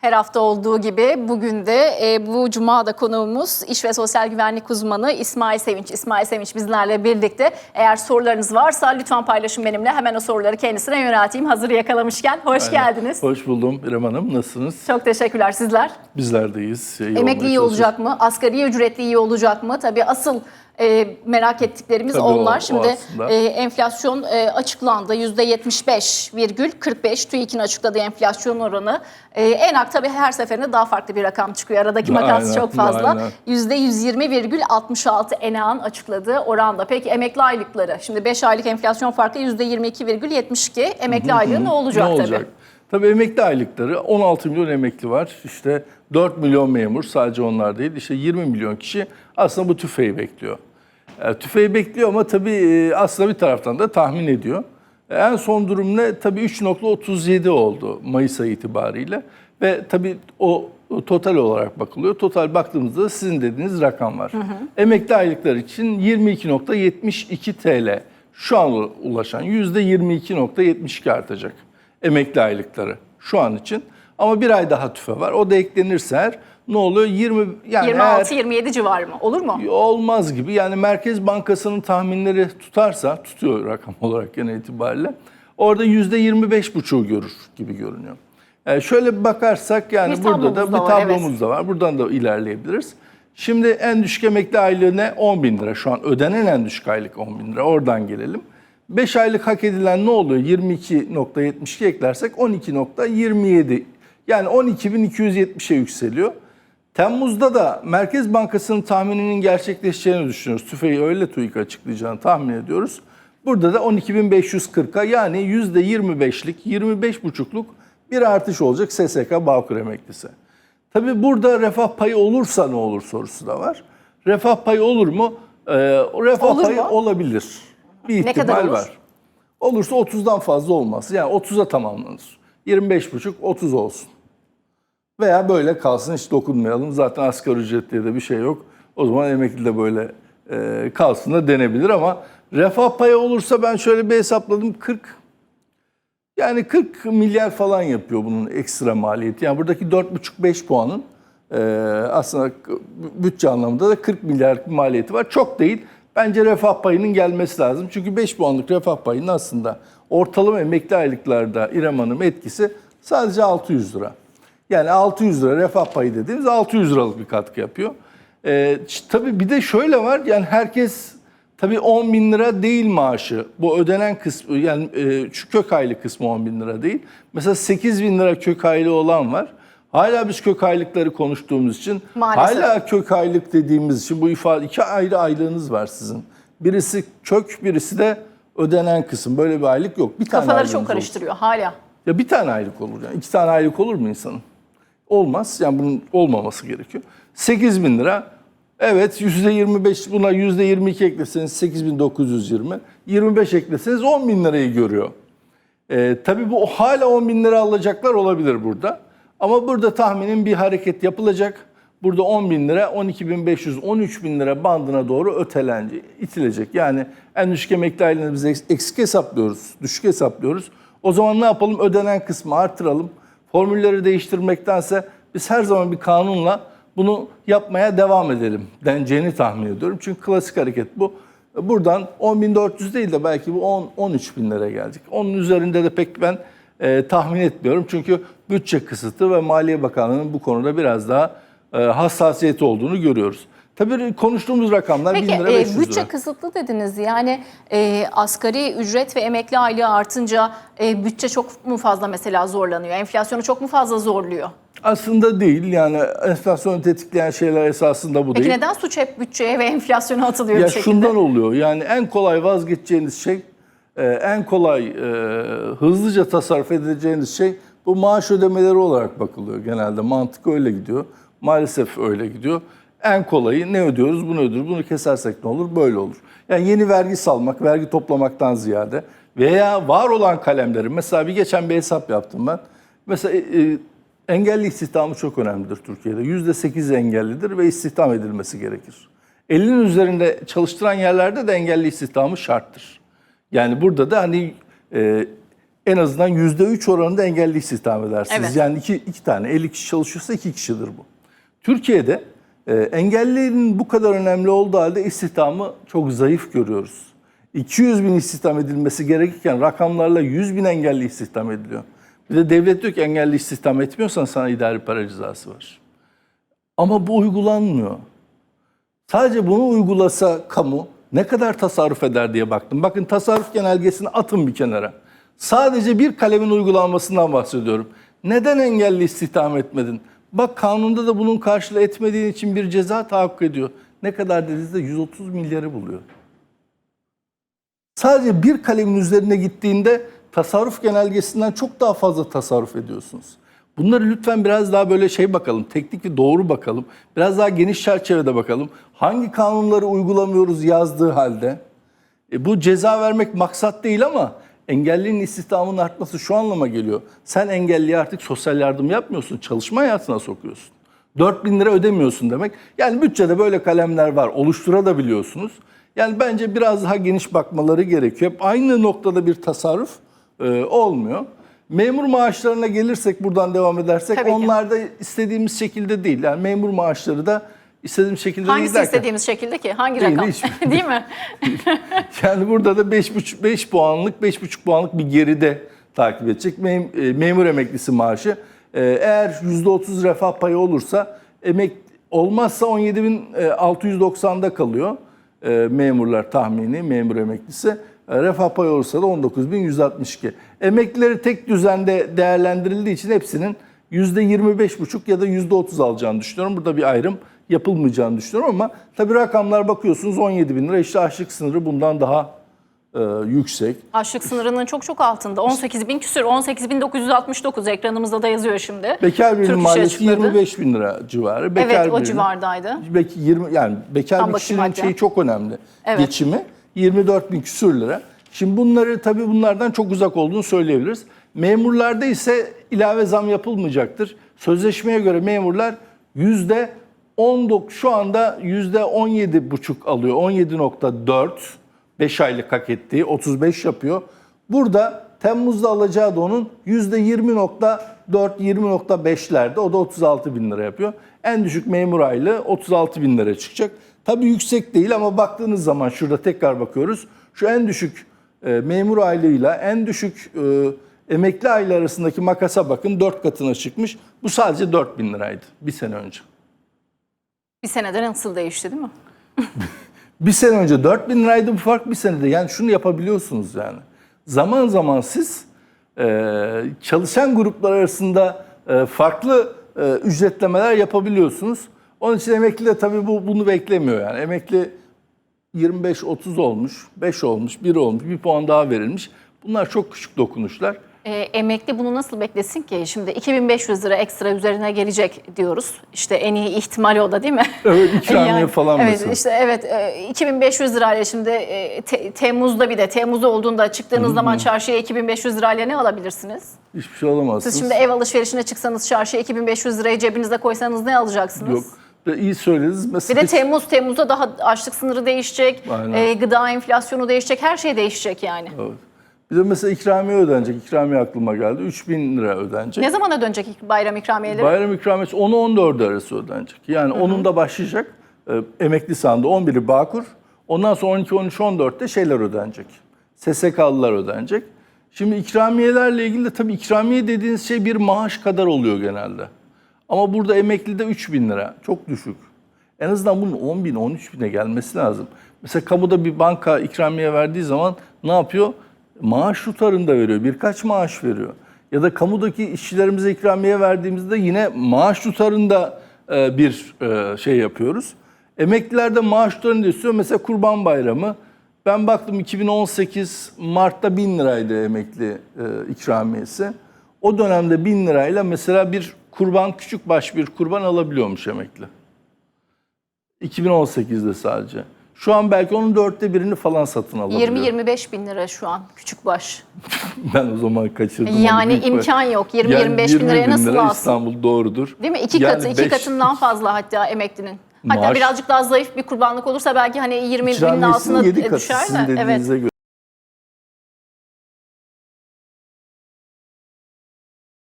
Her hafta olduğu gibi bugün de e, bu cuma da konuğumuz İş ve Sosyal Güvenlik uzmanı İsmail Sevinç. İsmail Sevinç bizlerle birlikte. Eğer sorularınız varsa lütfen paylaşın benimle. Hemen o soruları kendisine yönelteyim. Hazır yakalamışken. Hoş geldiniz. Hoş buldum İrem Hanım. Nasılsınız? Çok teşekkürler sizler. Bizler de iyiyiz. İyi Emekli olmaya iyi olacak mı? Asgari ücretli iyi olacak mı? Tabii asıl e, merak ettiklerimiz Tabii o- onlar. o Şimdi aslında. e, enflasyon e, açıklandı. %75,45 TÜİK'in açıkladığı enflasyon oranı. E, ENAK tabii her seferinde daha farklı bir rakam çıkıyor. Aradaki makas Aynen, çok fazla. aynen. %120,66 ENAK'ın açıkladığı oranda. Peki emekli aylıkları? Şimdi 5 aylık enflasyon farkı %22,72. Emekli aylığı ne olacak, ne olacak? tabii? Tabii emekli aylıkları 16 milyon emekli var. İşte 4 milyon memur sadece onlar değil. İşte 20 milyon kişi aslında bu tüfeği bekliyor. E, tüfeği bekliyor ama tabii e, aslında bir taraftan da tahmin ediyor. E, en son durum ne? Tabii 3.37 oldu Mayıs ayı itibariyle. Ve tabii o total olarak bakılıyor. Total baktığımızda sizin dediğiniz rakam var. Emekli aylıklar için 22.72 TL şu an ulaşan %22.72 artacak emekli aylıkları şu an için. Ama bir ay daha tüfe var. O da eklenirse eğer ne oluyor? 20 yani eğer 26-27 civarı mı? Olur mu? olmaz gibi. Yani Merkez Bankası'nın tahminleri tutarsa, tutuyor rakam olarak genel itibariyle. Orada yüzde 25 buçuğu görür gibi görünüyor. Yani şöyle bir bakarsak yani Bir burada da bir var, tablomuz evet. da var. Buradan da ilerleyebiliriz. Şimdi en düşük emekli aylığı ne? 10 bin lira. Şu an ödenen en düşük aylık 10 bin lira. Oradan gelelim. 5 aylık hak edilen ne oluyor? 22.72 eklersek 12.27. Yani 12.270'e yükseliyor. Temmuz'da da Merkez Bankası'nın tahmininin gerçekleşeceğini düşünüyoruz. TÜFE'yi öyle TÜİK açıklayacağını tahmin ediyoruz. Burada da 12.540'a yani %25'lik, 25,5'luk bir artış olacak SSK Bağkur emeklisi. Tabii burada refah payı olursa ne olur sorusu da var. Refah payı olur mu? Ee, refah Olur payı mu? olabilir. Bir Ne ihtimal kadar olur? var. Olursa 30'dan fazla olmaz. Yani 30'a tamamlanır. 25,5 30 olsun. Veya böyle kalsın hiç dokunmayalım. Zaten asgari ücret diye de bir şey yok. O zaman emekli de böyle e, kalsın da denebilir ama refah payı olursa ben şöyle bir hesapladım 40 yani 40 milyar falan yapıyor bunun ekstra maliyeti. Yani buradaki 4,5-5 puanın e, aslında bütçe anlamında da 40 milyar maliyeti var. Çok değil. Bence refah payının gelmesi lazım. Çünkü 5 puanlık refah payının aslında ortalama emekli aylıklarda İrem Hanım etkisi sadece 600 lira. Yani 600 lira refah payı dediğimiz 600 liralık bir katkı yapıyor. Ş- tabii bir de şöyle var yani herkes tabii 10 bin lira değil maaşı. Bu ödenen kısmı yani e, şu kök aylık kısmı 10 bin lira değil. Mesela 8 bin lira kök aylığı olan var. Hala biz kök aylıkları konuştuğumuz için Maalesef. hala kök aylık dediğimiz için bu ifade iki ayrı aylığınız var sizin. Birisi kök birisi de ödenen kısım. Böyle bir aylık yok. Bir tane Kafaları aylığınız çok olsun. karıştırıyor hala. Ya bir tane aylık olur yani. İki tane aylık olur mu insanın? Olmaz. Yani bunun olmaması gerekiyor. 8 bin lira. Evet yüzde 25 buna yüzde 22 ekleseniz 8920. 25 ekleseniz 10 bin lirayı görüyor. Ee, tabii bu hala 10 bin lira alacaklar olabilir burada. Ama burada tahminin bir hareket yapılacak. Burada 10 bin lira 12.500 13 bin lira bandına doğru ötelenecek, itilecek. Yani en düşük emekli aylığını eksik hesaplıyoruz, düşük hesaplıyoruz. O zaman ne yapalım? Ödenen kısmı artıralım. Formülleri değiştirmektense biz her zaman bir kanunla bunu yapmaya devam edelim deneceğini tahmin ediyorum. Çünkü klasik hareket bu. Buradan 10.400 değil de belki bu 10 13 bin lira gelecek. Onun üzerinde de pek ben e, tahmin etmiyorum. Çünkü bütçe kısıtı ve Maliye Bakanlığı'nın bu konuda biraz daha e, hassasiyeti olduğunu görüyoruz. Tabii konuştuğumuz rakamlar 1000 Peki lira e, 500 bütçe lira. kısıtlı dediniz. Yani e, asgari ücret ve emekli aylığı artınca e, bütçe çok mu fazla mesela zorlanıyor? Enflasyonu çok mu fazla zorluyor? Aslında değil yani enflasyonu tetikleyen şeyler esasında bu Peki değil. neden suç hep bütçeye ve enflasyona atılıyor Ya bir şekilde? şundan oluyor yani en kolay vazgeçeceğiniz şey, e, en kolay e, hızlıca tasarruf edeceğiniz şey bu maaş ödemeleri olarak bakılıyor genelde. Mantık öyle gidiyor. Maalesef öyle gidiyor. En kolayı ne ödüyoruz bunu ödüyoruz. Bunu kesersek ne olur? Böyle olur. Yani yeni vergi salmak, vergi toplamaktan ziyade veya var olan kalemleri mesela bir geçen bir hesap yaptım ben. Mesela e, engelli istihdamı çok önemlidir Türkiye'de. %8 engellidir ve istihdam edilmesi gerekir. 50'nin üzerinde çalıştıran yerlerde de engelli istihdamı şarttır. Yani burada da hani e, en azından %3 oranında engelli istihdam edersiniz. Evet. Yani iki, iki tane 50 kişi çalışıyorsa iki kişidir bu. Türkiye'de e, engellilerin bu kadar önemli olduğu halde istihdamı çok zayıf görüyoruz. 200 bin istihdam edilmesi gerekirken rakamlarla 100 bin engelli istihdam ediliyor. Bir de devlet diyor ki engelli istihdam etmiyorsan sana idari para cezası var. Ama bu uygulanmıyor. Sadece bunu uygulasa kamu ne kadar tasarruf eder diye baktım. Bakın tasarruf genelgesini atın bir kenara. Sadece bir kalemin uygulanmasından bahsediyorum. Neden engelli istihdam etmedin? Bak kanunda da bunun karşılığı etmediğin için bir ceza tahakkuk ediyor. Ne kadar dediğinizde 130 milyarı buluyor. Sadece bir kalemin üzerine gittiğinde tasarruf genelgesinden çok daha fazla tasarruf ediyorsunuz. Bunları lütfen biraz daha böyle şey bakalım, teknik ve doğru bakalım. Biraz daha geniş çerçevede bakalım. Hangi kanunları uygulamıyoruz yazdığı halde? E, bu ceza vermek maksat değil ama engellinin istihdamının artması şu anlama geliyor. Sen engelliye artık sosyal yardım yapmıyorsun, çalışma hayatına sokuyorsun. 4 bin lira ödemiyorsun demek. Yani bütçede böyle kalemler var, oluşturabiliyorsunuz. Yani bence biraz daha geniş bakmaları gerekiyor. Hep aynı noktada bir tasarruf e, olmuyor. Memur maaşlarına gelirsek buradan devam edersek Tabii ki. onlar da istediğimiz şekilde değil. Yani memur maaşları da istediğimiz şekilde Hangisi değil derken- istediğimiz şekilde ki? Hangi Değil, rakam? hiçbir- Değil mi? Yani burada da 5,5 5 puanlık 5,5 puanlık bir geride takip edecek Mem- e, memur emeklisi maaşı. E, Eğer %30 refah payı olursa emek olmazsa 17.690'da kalıyor e, memurlar tahmini memur emeklisi. E, Refah payı olursa da 19.162. Emeklileri tek düzende değerlendirildiği için hepsinin %25,5 ya da %30 alacağını düşünüyorum. Burada bir ayrım yapılmayacağını düşünüyorum ama tabii rakamlar bakıyorsunuz 17 bin lira işte açlık sınırı bundan daha e, yüksek. Açlık sınırının çok çok altında. 18 bin küsür. 18.969 ekranımızda da yazıyor şimdi. Bekar birinin maliyeti açıkladı. 25 bin lira civarı. Bekar Evet o birinin- civardaydı. Belki 20 yani bekar Tam bir kişinin şeyi çok önemli. Evet. Geçimi 24 bin küsür lira. Şimdi bunları tabii bunlardan çok uzak olduğunu söyleyebiliriz. Memurlarda ise ilave zam yapılmayacaktır. Sözleşmeye göre memurlar yüzde 19 şu anda yüzde 17 buçuk alıyor. 17.4 5 aylık hak ettiği 35 yapıyor. Burada Temmuz'da alacağı da onun %20.4 20.5'lerde o da 36 bin lira yapıyor. En düşük memur aylığı 36 bin lira çıkacak. Tabii yüksek değil ama baktığınız zaman şurada tekrar bakıyoruz. Şu en düşük e, memur aylığıyla en düşük e, emekli aylığı arasındaki makasa bakın 4 katına çıkmış. Bu sadece 4 bin liraydı bir sene önce. Bir senede nasıl değişti değil mi? Bir sene önce 4 bin liraydı bu fark bir senede. Yani şunu yapabiliyorsunuz yani. Zaman zaman siz e, çalışan gruplar arasında e, farklı e, ücretlemeler yapabiliyorsunuz. Onun için emekli de tabii bu bunu beklemiyor yani. Emekli 25-30 olmuş, 5 olmuş, 1 olmuş, bir puan daha verilmiş. Bunlar çok küçük dokunuşlar. E, emekli bunu nasıl beklesin ki? Şimdi 2500 lira ekstra üzerine gelecek diyoruz. İşte en iyi ihtimali o da değil mi? Evet, ikramiye falan evet, mesela. işte evet e, 2500 lirayla şimdi e, te- Temmuz'da bir de Temmuz olduğunda çıktığınız zaman çarşıya 2500 lirayla ne alabilirsiniz? Hiçbir şey alamazsınız. Siz şimdi ev alışverişine çıksanız çarşıya 2500 lirayı cebinize koysanız ne alacaksınız? Yok. İyi söylediniz. Bir Mesela de Temmuz, Temmuz'da daha açlık sınırı değişecek, Aynen. e, gıda enflasyonu değişecek, her şey değişecek yani. Evet. Bir de mesela ikramiye ödenecek. İkramiye aklıma geldi. 3000 lira ödenecek. Ne zaman ödenecek ilk bayram ikramiyeleri? Bayram ikramiyesi 10'u 14 arası ödenecek. Yani 10'unda başlayacak. E, emekli sandı 11'i Bağkur. Ondan sonra 12, 13, 14'te şeyler ödenecek. SSK'lılar ödenecek. Şimdi ikramiyelerle ilgili de tabii ikramiye dediğiniz şey bir maaş kadar oluyor genelde. Ama burada emeklide 3 bin lira. Çok düşük. En azından bunun 10 bin, 13 bine gelmesi lazım. Mesela kamuda bir banka ikramiye verdiği zaman ne yapıyor? Maaş tutarında veriyor. Birkaç maaş veriyor. Ya da kamudaki işçilerimize ikramiye verdiğimizde yine maaş tutarında e, bir e, şey yapıyoruz. Emeklilerde maaş tutarında istiyor. Mesela Kurban Bayramı. Ben baktım 2018 Mart'ta 1000 liraydı emekli e, ikramiyesi. O dönemde 1000 lirayla mesela bir kurban, küçük baş bir kurban alabiliyormuş emekli. 2018'de sadece. Şu an belki onun dörtte birini falan satın alabiliyor. 20-25 bin lira şu an küçük baş. Ben o zaman kaçırdım. Yani imkan yok. 20-25 Yani bin 20 liraya nasıl lira alsın? İstanbul doğrudur. Değil mi? İki Yani katı, iki beş- katından fazla hatta emeklinin. Hatta Maaş- birazcık daha zayıf bir kurbanlık olursa belki hani 20 binin altına düşer de. Evet. göre.